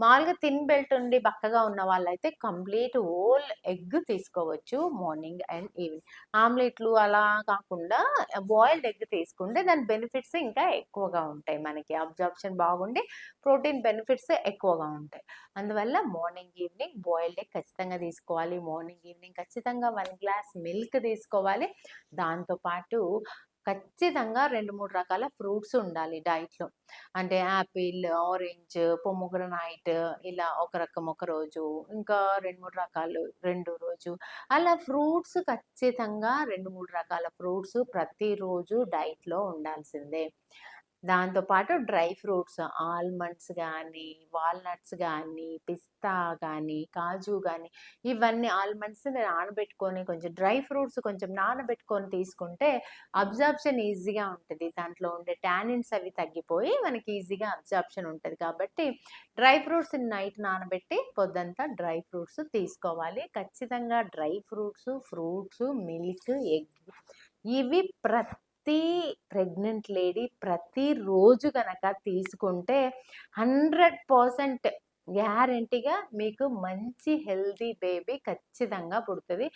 మామూలుగా thin belt ఉండి బక్కగా ఉన్న వాళ్ళైతే కంప్లీట్ హోల్ ఎగ్ తీసుకోవచ్చు మార్నింగ్ అండ్ ఈవినింగ్. ఆమ్లెట్లు అలా కాకుండా బాయిల్డ్ ఎగ్ తీసుకుంటే దాని బెనిఫిట్స్ ఇంకా ఎక్కువగా ఉంటాయి మనకి. అబ్జార్ప్షన్ బాగుండి ప్రోటీన్ బెనిఫిట్స్ ఎక్కువగా ఉంటాయి. అందువల్ల మార్నింగ్ ఈవినింగ్ బాయిల్డ్ ఎగ్ ఖచ్చితంగా తీసుకోవాలి. మార్నింగ్ ఈవినింగ్ ఖచ్చితంగా వన్ గ్లాస్ మిల్క్ తీసుకోవాలి. దాంతోపాటు ఖచ్చితంగా రెండు మూడు రకాల ఫ్రూట్స్ ఉండాలి డైట్లో. అంటే యాపిల్ ఆరెంజ్ పొమోగ్రనైట్ ఇలా ఒక రకం ఒక రోజు ఇంకా రెండు మూడు రకాలు రెండు రోజు. అలా ఫ్రూట్స్ ఖచ్చితంగా రెండు మూడు రకాల ఫ్రూట్స్ ప్రతిరోజు డైట్లో ఉండాల్సిందే. దాంతోపాటు డ్రై ఫ్రూట్స్ ఆల్మండ్స్ కానీ వాల్నట్స్ కానీ పిస్తా కానీ కాజు కానీ ఇవన్నీ ఆల్మండ్స్ నానబెట్టుకొని కొంచెం డ్రై ఫ్రూట్స్ కొంచెం నానబెట్టుకొని తీసుకుంటే అబ్జార్ప్షన్ ఈజీగా ఉంటుంది. దాంట్లో ఉండే టానిన్స్ అవి తగ్గిపోయి మనకి ఈజీగా అబ్జార్ప్షన్ ఉంటుంది. కాబట్టి డ్రై ఫ్రూట్స్ నైట్ నానబెట్టి పొద్దంతా డ్రై ఫ్రూట్స్ తీసుకోవాలి. ఖచ్చితంగా dry fruits fruits milk egg ఇవి ప్రతి ప్రతి ప్రెగ్నెంట్ లేడీ ప్రతిరోజు కనుక తీసుకుంటే హండ్రెడ్ పర్సెంట్ గ్యారంటీగా మీకు మంచి హెల్తీ బేబీ ఖచ్చితంగా పుడుతుంది.